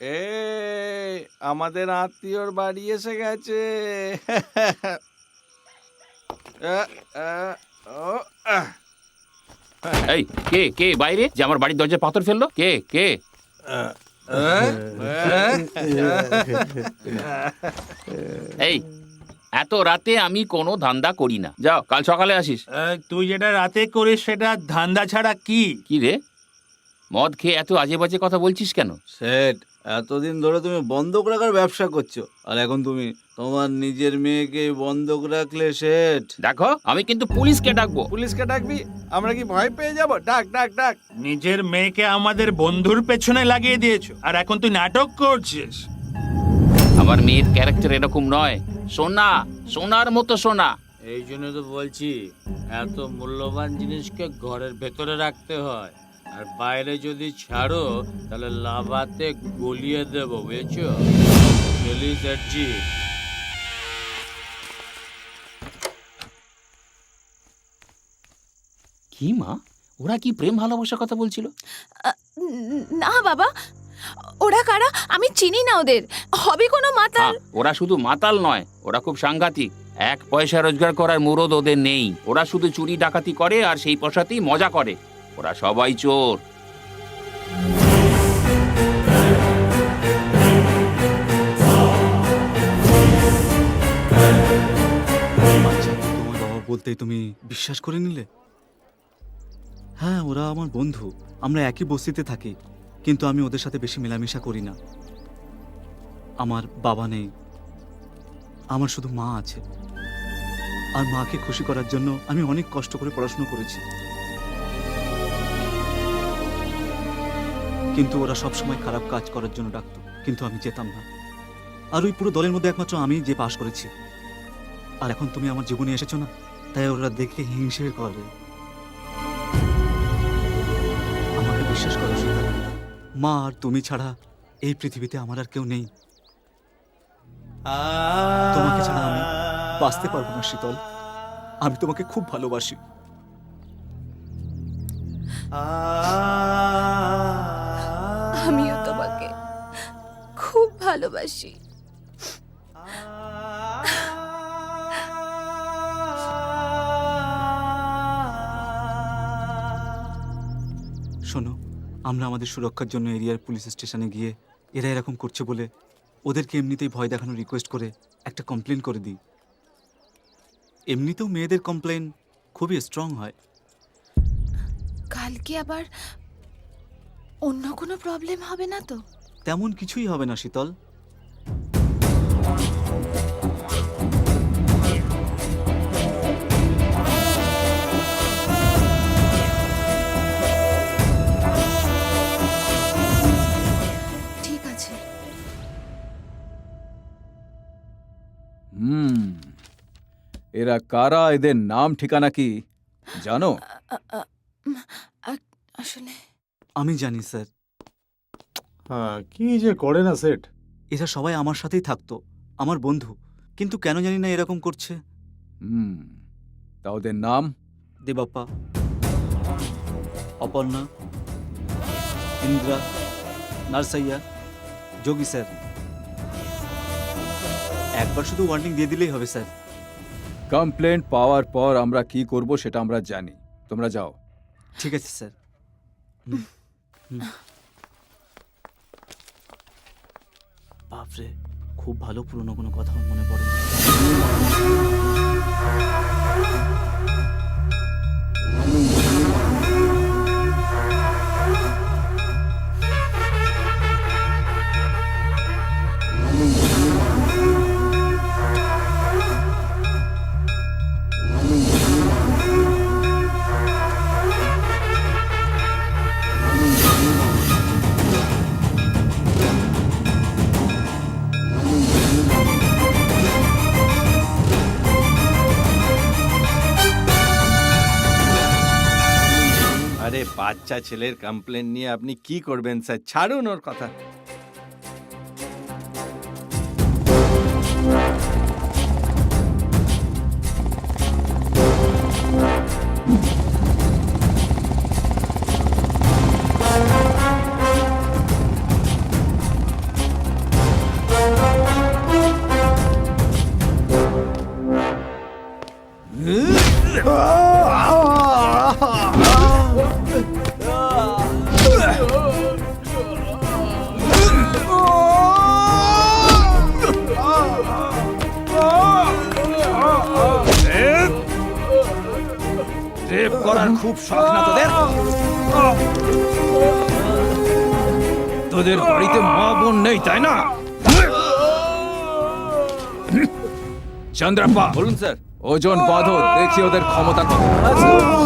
এই আমাদের আত্মীয়র বাড়ি এসে গেছে। এই কে কে বাইরে? যে আমার বাড়ির দরজায় পাথর ফেলল? কে কে? এই এত রাতে আমি কোনো ধান্দা করি না। যাও কাল সকালে আসিস। তুই যেটা রাতে করিস সেটা ধান্দা ছাড়া কি? কি রে? মদ খেয়ে এত আজে বাজে কথা বলছিস কেন? সেট এতদিন ধরে তুমি বন্ধক রাখার ব্যবসা করছ আর এখন তুমি তোমার নিজের মেয়েকে বন্ধক রাখলে সেট। দেখো আমি কিন্তু পুলিশকে ডাকবো। পুলিশকে ডাকবি? আমরা কি ভয় পেয়ে যাব? ডাক ডাক ডাক। নিজের মেয়েকে আমাদের বন্ধুর পেছনে লাগিয়ে দিয়েছ আর এখন তুই নাটক করছিস। আমার মেয়ের ক্যারেক্টার এরকম নয়। সোনা সোনার মতো সোনা। এই জন্য তো বলছি এত মূল্যবান জিনিসকে ঘরের ভেতরে রাখতে হয়। আর বাইরে যদি ছাড়ো তাহলে লাভাতে গলিয়ে দেবো বুঝেছ? গেলি সেটজি কি মা? ওরা কি প্রেম ভালোবাসার কথা বলছিল? না বাবা। ওরা কারা? আমি চিনি না ওদের। হবে কোনো মাতাল? ওরা শুধু মাতাল নয় ওরা খুব সাংঘাতিক। এক পয়সা রোজগার করার মুরদ ওদের নেই। ওরা শুধু চুরি ডাকাতি করে আর সেই পয়সাতেই মজা করে। ওরা সবাই চোর। আচ্ছা তোমার বাবা বলতেই তুমি বিশ্বাস করে নিলে? হ্যাঁ ওরা আমার বন্ধু। আমরা একই বস্তিতে থাকি, কিন্তু আমি ওদের সাথে বেশি মেলামেশা করি না। আমার বাবা নেই। আমার শুধু মা আছে। আর মাকে খুশি করার জন্য আমি অনেক কষ্ট করে পড়াশোনা করেছি। কিন্তু ওরা সবসময় খারাপ কাজ করার জন্য ডাকতো, কিন্তু আমি যেতাম না। আর ওই পুরো দলের মধ্যে একমাত্র আমি যে পাশ করেছি। আর এখন তুমি আমার জীবনে এসেছ না, তাই ওরা দেখে হিংসে করে। আমাকে বিশ্বাস করো মা আর তুমি ছাড়া এই পৃথিবীতে আমার আর কেউ নেই। তোমাকে ছাড়া আমি বাঁচতে পারব না, শীতল। আমি তোমাকে খুব ভালোবাসি। আমিও ভালোবাসি। শোনো আমরা আমাদের সুরক্ষার জন্য এরিয়ার পুলিশ স্টেশনে গিয়ে এরা এরকম করছে বলে ওদেরকে এমনিতেই ভয় দেখানোর রিকোয়েস্ট করে একটা কমপ্লেন করে দিই। এমনিতেও মেয়েদের কমপ্লেন খুবই স্ট্রং হয়। কালকে আবার অন্য কোনো প্রবলেম হবে না তো? তেমন কিছুই হবে না শীতল। এরা কারা? এদের নাম ঠিকানা কি? জানো? আসলে। আমি জানি স্যার। হ্যাঁ কি যে করে না সেট এরা সবাই আমার সাথেই থাকতো আমার বন্ধু। কিন্তু কেন জানি না এরকম করছে। হুম তা ওদের নাম? দেবাপ্পা অপর্ণা ইন্দ্রা নার্সাইয়া যোগী স্যার। একবার শুধু ওয়ার্নিং দিয়ে দিলেই হবে স্যার। কমপ্লেন্ট পাওয়ার পর আমরা কি করব সেটা আমরা জানি। তোমরা যাও। ঠিক আছে, স্যার। বাপরে, খুব ভালো পুরনো কোনো কথা মনে পড়ে বাচ্চা ছেলের কমপ্লেন নিয়ে আপনি কি করবেন স্যার ছাড়ুন ওর কথা Ah! খুব শখ না তোদের? তোদের বাড়িতে মা বোন নেই তাই না? চন্দ্রাপ্পা বলুন স্যার। ওজন বাঁধো দেখি ওদের ক্ষমতা কত।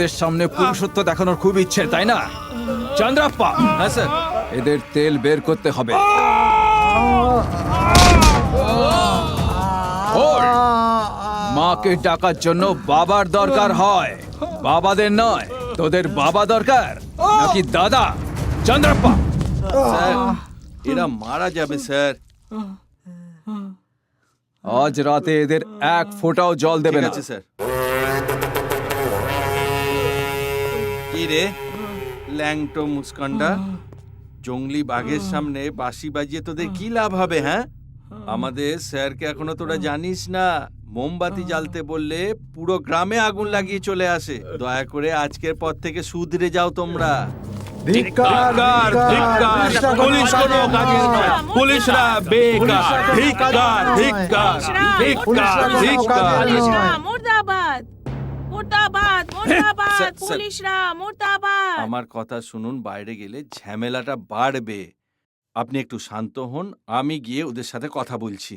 মহিলাদের সামনে পুরুষত্ব দেখানোর খুব ইচ্ছে তাই না? চন্দ্রাপ্পা। হ্যাঁ স্যার। এদের তেল বের করতে হবে। মাকে ডাকার জন্য বাবার দরকার হয়। বাবাদের নয় তোদের বাবা দরকার নাকি দাদা? চন্দ্রাপ্পা। স্যার এরা মারা যাবে স্যার। আজ রাতে এদের এক ফোঁটাও জল দেবে না। আছে স্যার। কি রে ল্যাংটো মুস্কান্ডা জঙ্গলি বাঘের সামনে বাঁশি বাজিয়ে তোদের কি লাভ হবে হ্যাঁ? আমাদের স্যারকে এখনও তোরা জানিস না মোমবাতি জ্বালতে বললে পুরো গ্রামে আগুন লাগিয়ে চলে আসে। দয়া করে আজকের পর থেকে শুধরে যাও তোমরা। ধিক্কার ধিক্কার পুলিশ কোনো কাজের নয়। পুলিশরা বেকার। ধিক্কার ধিক্কার ধিক্কার ধিক্কার। মুর্দাবাদ স্যার। পুলিশরা মুর্দাবাদ। আমার কথা শুনুন বাইরে গেলে ঝামেলাটা বাড়বে। আপনি একটু শান্ত হন আমি গিয়ে ওদের সাথে কথা বলছি।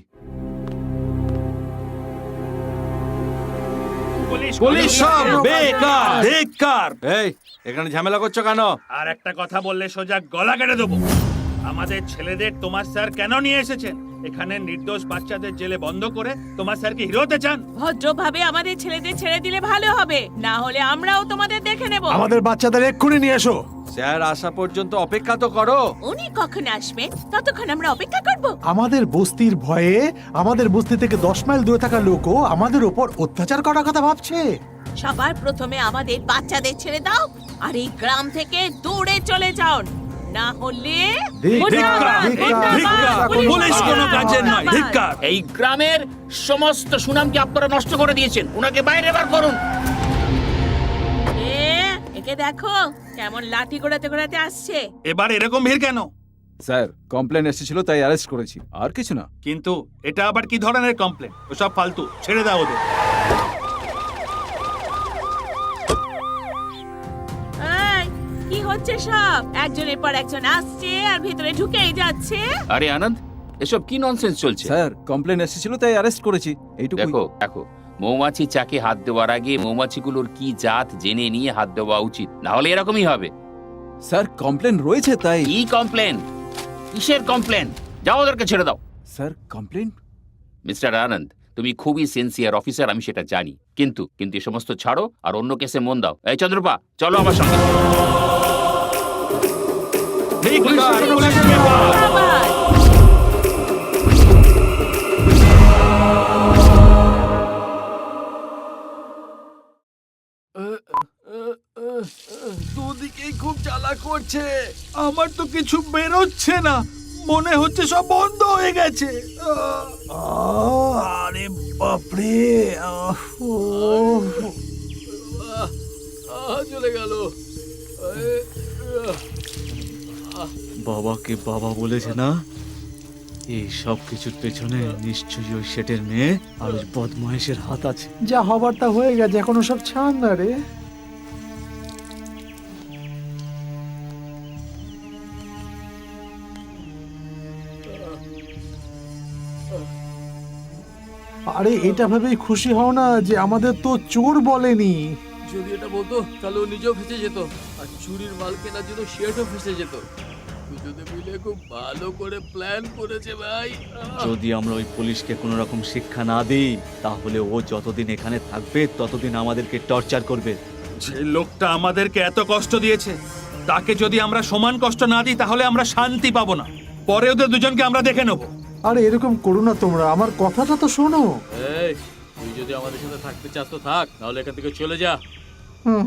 পুলিশ সব বেকার ধিক্কার এই এখানে ঝামেলা করছ কেন? আর একটা কথা বললে সোজা গলা কেটে দেবো। আমাদের ছেলেদের তোমার স্যার কেন নিয়ে এসেছেন? এখানে নির্দোষ বাচ্চাদের জেলে বন্ধ করে তোমার স্যারকে হিরো হতে চান। ভদ্রভাবে আমাদের ছেলেদের ছেড়ে দিলে ভালো হবে। না হলে আমরাও তোমাদের দেখে নেব। আমাদের বাচ্চাদের এক্ষুনি নিয়ে এসো। স্যার আসা পর্যন্ত অপেক্ষা তো করো। উনি কখন আসবেন? ততক্ষণ আমরা অপেক্ষা করব। আমাদের বস্তির ভয়ে আমাদের বস্তি থেকে দশ মাইল দূরে থাকা লোকও আমাদের ওপর অত্যাচার করার কথা ভাবছে। সবার প্রথমে আমাদের বাচ্চাদের ছেড়ে দাও আর এই গ্রাম থেকে দূরে চলে যাও না হলে পুলিশ কোনো কাজের নয়। ধিক্কার এই গ্রামের সমস্ত সুনামকে আপনারা নষ্ট করে দিয়েছেন। ওনাকে বাইরে বার করুন। একে দেখো কেমন লাঠি ঘোরাতে ঘোরাতে আসছে। এবার এরকম ভিড় কেন? স্যার কমপ্লেন এসেছিল তাই অ্যারেস্ট করেছি। আর কিছু না। কিন্তু এটা আবার কি ধরনের কমপ্লেন? ওসব ফালতু। ছেড়ে দাও ওদের। হচ্ছে সব। একজনের পর একজন আসছে আর ভেতরে ঢুকেই যাচ্ছে। আরে আনন্দ এসব কি ননসেন্স চলছে? স্যার কমপ্লেন এসেছিল তাই অ্যারেস্ট করেছি। এইটুকু দেখো দেখো মৌমাছি চাকে হাত দেওয়ার আগে মৌমাছিগুলোর কি জাত জেনে নিয়ে হাত দেওয়া উচিত না হলে এরকমই হবে। স্যার কমপ্লেন রয়েছে তাই। কি কমপ্লেন কিসের কমপ্লেন যাও ওদেরকে ছেড়ে দাও। স্যার কমপ্লেন মিস্টার আনন্দ তুমি খুবই সিনসিয়ার অফিসার আমি সেটা জানি। কিন্তু কিন্তু এই সমস্ত ছাড়ো আর অন্য কেসে মন দাও। এই চন্দ্রপা চলো আমার সঙ্গে। দুদিকেই খুব জ্বালা করছে। আমার তো কিছু বেরোচ্ছে না। মনে হচ্ছে সব বন্ধ হয়ে গেছে। আরে বাপরে চলে গেল। বাবাকে বাবা বলেছে না? এই সব কিছুর পেছনে নিশ্চয়ই ওই শেটের মেয়ে আর ওই বদমাইশের হাত আছে। যা হবার তা হয়ে গেছে, এখনও সব ছাড় না রে। আরে, এটা ভেবেই খুশি হও না যে আমাদের তো চোর বলেনি। যদি এটা বলতো তাহলে ও নিজেও ফেসে যেত। আর চুরির মাল কেনার জন্য শেয়ারটাও ফেসে যেত। দুজনে মিলে খুব ভালো করে প্ল্যান করেছে ভাই। যদি আমরা ওই পুলিশকে কোনো রকম শিক্ষা না দিই তাহলে ও যতদিন এখানে থাকবে ততদিন আমাদেরকে টর্চার করবে। যে লোকটা আমাদেরকে এত কষ্ট দিয়েছে তাকে যদি আমরা সমান কষ্ট না দিই তাহলে আমরা শান্তি পাবো না। পরে ওদের দুজনকে আমরা দেখে নেব। আরে এরকম করো না তোমরা। আমার কথাটা তো শোনো। এই তুই যদি আমাদের সাথে থাকতে চাস তো থাক নাহলে এখান থেকে চলে যা। হুম